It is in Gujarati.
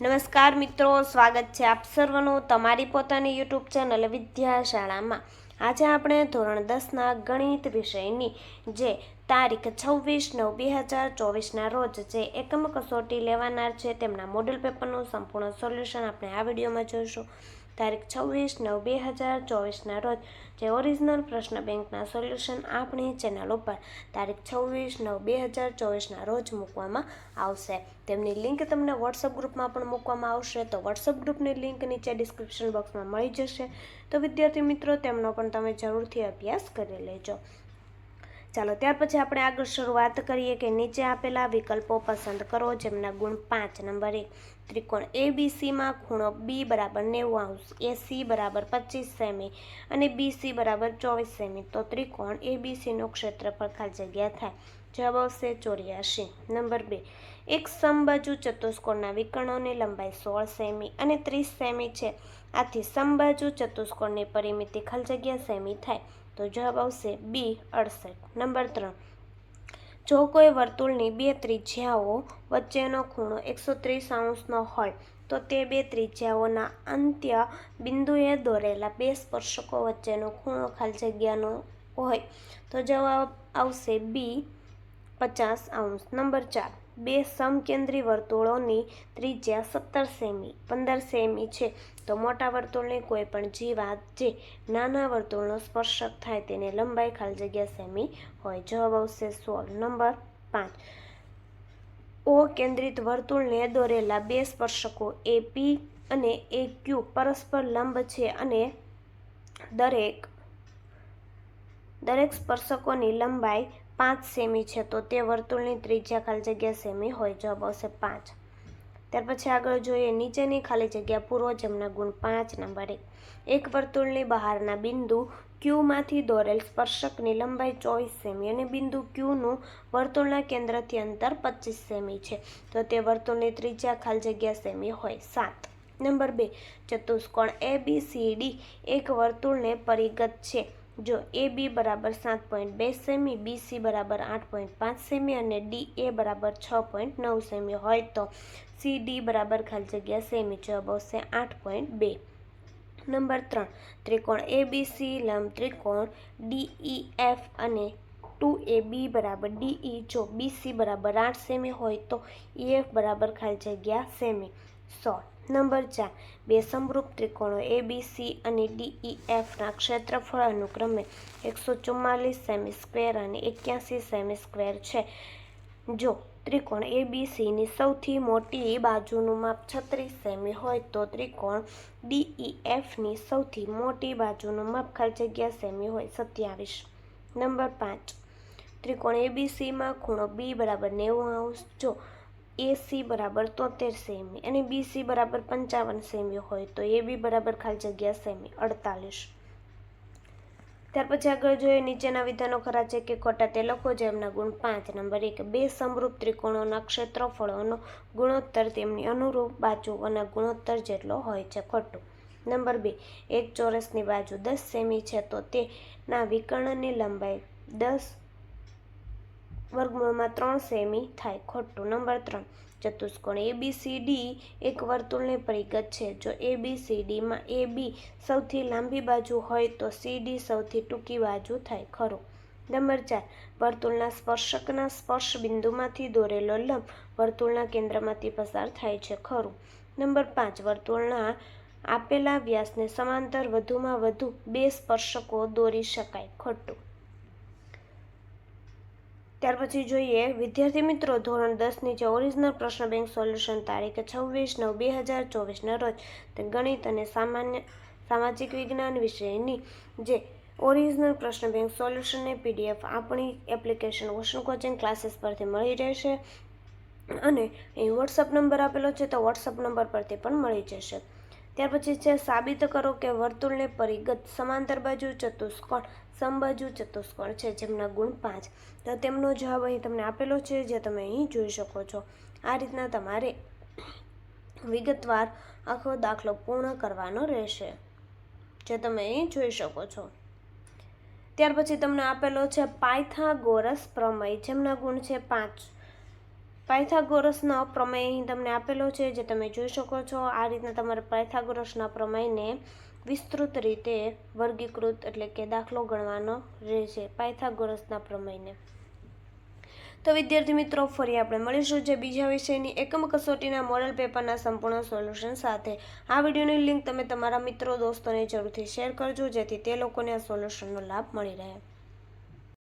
નમસ્કાર મિત્રો, સ્વાગત છે આપ સર્વનું તમારી પોતાની યુટ્યુબ ચેનલ વિદ્યાશાળામાં. આજે આપણે ધોરણ દસના ગણિત વિષયની, જે તારીખ છવ્વીસ નવ બે હજાર ચોવીસના રોજ જે એકમ કસોટી લેવાનાર છે, તેમના મોડલ પેપરનું સંપૂર્ણ સોલ્યુશન આપણે આ વિડીયોમાં જોઈશું. તારીખ છવ્વીસ નવ બે હજાર ચોવીસના રોજ જે ઓરિજિનલ પ્રશ્ન બેંકના સોલ્યુશન આપણી ચેનલ ઉપર તારીખ છવ્વીસ નવ બે હજાર ચોવીસના રોજ મૂકવામાં આવશે. તેમની લિંક તમને વોટ્સઅપ ગ્રુપમાં પણ મૂકવામાં આવશે. તો વોટ્સઅપ ગ્રુપની લિંક નીચે ડિસ્ક્રિપ્શન બોક્સમાં મળી જશે. તો વિદ્યાર્થી મિત્રો, તેમનો પણ તમે જરૂરથી અભ્યાસ કરી લેજો. ચાલો, ત્યાર પછી આપણે આગળ શરૂઆત કરીએ કે નીચે આપેલા વિકલ્પો પસંદ કરો, જેમના ગુણ પાંચ નંબર. એક ત્રિકોણ એ બી સીમાં ખૂણો બી બરાબર નેવું એ સી બરાબર પચીસ સેમી અને બી સી બરાબર ચોવીસ સેમી. તો ત્રિકોણ એ બી સીનું ક્ષેત્રફળ ખાલી જગ્યા થાય. જવાબ આવશે ચોર્યાસી. નંબર બે. એક સમબાજુ ચતુષ્કોણના વિકર્ણોની લંબાઈ સોળ સેમી અને ત્રીસ સેમી છે. આથી સમબાજુ ચતુષ્કોણની પરિમિતિ ખાલી જગ્યા સેમી થાય. તો જવાબ આવશે બી, અડસઠ. નંબર ત્રણ. જો કોઈ વર્તુળની બે ત્રિજ્યાઓ વચ્ચેનો ખૂણો એકસો ત્રીસ અંશનો હોય, તો તે બે ત્રિજ્યાઓના અંત્ય બિંદુએ દોરેલા બે સ્પર્શકો વચ્ચેનો ખૂણો ખાલી જગ્યાનો હોય, તો જવાબ આવશે બી, પચાસ અંશ. નંબર ચાર. બે સમકેન્દ્રી વર્તુળોની ત્રિજ્યા સત્તર સેમી, પંદર સેમી છે. તો મોટા વર્તુળની કોઈ પણ જીવાત જે નાના વર્તુળનો સ્પર્શક થાય તેની લંબાઈ ખાલી જગ્યા સેમી હોય. જવાબ આવશે સોળ. નંબર પાંચ. ઓ કેન્દ્રિત વર્તુળને દોરેલા બે સ્પર્શકો એ પી અને એ ક્યુ પરસ્પર લંબ છે અને દરેક દરેક સ્પર્શકોની લંબાઈ પાંચ સેમી છે, તો તે વર્તુળની ત્રિજ્યા ખાલી જગ્યા સેમી હોય, જવાબ આવશે પાંચ. ત્યાર પછી આગળ જોઈએ, નીચેની ખાલી જગ્યા પૂર્વ જમના ગુણ પાંચ, નંબર એક. એક વર્તુળની બહારના બિંદુ ક્યુમાંથી દોરેલ સ્પર્શકની લંબાઈ ચોવીસ સેમી અને બિંદુ ક્યુનું વર્તુળના કેન્દ્રથી અંતર પચીસ સેમી છે, તો તે વર્તુળની ત્રિજ્યા ખાલી જગ્યા સેમી હોય, સાત. નંબર બે, ચતુષ્કોણ એ બી સી ડી એક વર્તુળને પરિગત છે જો એ બી બરાબર સાત પોઈન્ટ બે સેમી, બી સી બરાબર આઠ પોઈન્ટ પાંચ સેમી અને ડી એ બરાબર છ પોઈન્ટ નવ સેમી હોય તો સી ડી બરાબર ખાલી જગ્યા સેમી. જવાબ આવશે આઠ પોઈન્ટ બે. નંબર ત્રણ, ત્રિકોણ એ બી સી, લંબ ત્રિકોણ ડીઈ એફ અને ટુ એ બી બરાબર ડીઈ જો બી સી બરાબર આઠ સેમી હોય તો ઈ એફ બરાબર ખાલી જગ્યા સેમી. સો નંબર ચાર, બે સમરૂપ ત્રિકોણો એ બી સી અને ડીઈ એફના ક્ષેત્રફળ અનુક્રમે એકસો ચુમ્માલીસ સેમી સ્ક્વેર અને એક્યાસી સેમી સ્ક્વેર છે. જો ત્રિકોણ એ બી સીની સૌથી મોટી બાજુનું માપ છત્રીસ સેમી હોય તો ત્રિકોણ ડીઈ એફની સૌથી મોટી બાજુનું માપ ખાલી જગ્યા સેમી હોય, સત્યાવીસ. નંબર પાંચ, ત્રિકોણ એ બી સીમાં ખૂણો બી બરાબર નેવું અંશ. જો એ સી બરાબર તોતેર સેમી અને બી સી બરાબર પંચાવન સેમી હોય તો એ બી બરાબર ખાલી જગ્યા સેમી, અડતાલીસ. ત્યાર પછી આગળ જોઈએ નીચેના વિધાનો ખરા છે કે ખોટા તે લખો છે એમના ગુણ પાંચ. નંબર એક, બે સમરૂપ ત્રિકોણોના ક્ષેત્રફળોનો ગુણોત્તર તેમની અનુરૂપ બાજુઓના ગુણોત્તર જેટલો હોય છે ખોટું. નંબર બે, એક ચોરસની બાજુ દસ સેમી છે તો તેના વિકર્ણની લંબાઈ દસ વર્ગમૂળમાં ત્રણ સેમી થાય. ખોટું. નંબર ત્રણ. ચતુષ્કોણ એ બી સી ડી એક વર્તુળને પરિગત છે. જો એ બી સી ડીમાં એ બી સૌથી લાંબી બાજુ હોય તો સી ડી સૌથી ટૂંકી બાજુ થાય. ખરું. નંબર ચાર. વર્તુળના સ્પર્શકના સ્પર્શ બિંદુમાંથી દોરેલો લંબ વર્તુળના કેન્દ્રમાંથી પસાર થાય છે. ખરું. નંબર પાંચ. વર્તુળના આપેલા વ્યાસને સમાંતર વધુમાં વધુ બે સ્પર્શકો દોરી શકાય. ખોટું. ત્યાર પછી જોઈએ, વિદ્યાર્થી મિત્રો, ધોરણ દસની જે ઓરિજિનલ પ્રશ્ન બેંક સોલ્યુશન તારીખ છવ્વીસ નવ બે હજાર ચોવીસના રોજ, તે ગણિત અને સામાન્ય, સામાજિક વિજ્ઞાન વિષયની જે ઓરિજિનલ પ્રશ્ન બેંક સોલ્યુશનની પીડીએફ આપણી એપ્લિકેશન ઓશન કોચિંગ ક્લાસીસ પરથી મળી રહેશે અને અહીં વોટ્સઅપ નંબર આપેલો છે, તો વોટ્સઅપ નંબર પરથી પણ મળી જશે. ત્યાર પછી છે, સાબિત કરો કે વર્તુળને પરિગત સમાંતર બાજુ ચતુષ્કોણ, સમબાજુ ચતુષ્કોણ છે, જેમના ગુણ પાંચ. તો તેમનો જવાબ અહીં તમને આપેલો છે, જે તમે અહીં જોઈ શકો છો. આ રીતના તમારે વિગતવાર આખો દાખલો પૂર્ણ કરવાનો રહેશે, જે તમે અહીં જોઈ શકો છો. ત્યાર પછી તમને આપેલો છે, પાયથાગોરસ પ્રમેય, જેમના ગુણ છે, પાંચ. પાયથાગોરસનો પ્રમેય અહીં તમને આપેલો છે, જે તમે જોઈ શકો છો. આ રીતના તમારે પાયથાગોરસના પ્રમેયને વિસ્તૃત રીતે વર્ગીકૃત એટલે કે દાખલો ગણવાનો રહેશે પાયથાગોરસના પ્રમેયને. તો વિદ્યાર્થી મિત્રો, ફરી આપણે મળીશું જે બીજા વિષયની એકમ કસોટીના મોડલ પેપરના સંપૂર્ણ સોલ્યુશન સાથે. આ વિડીયોની લિંક તમે તમારા મિત્રો, દોસ્તોને જરૂરથી શેર કરજો, જેથી તે લોકોને આ સોલ્યુશનનો લાભ મળી રહે.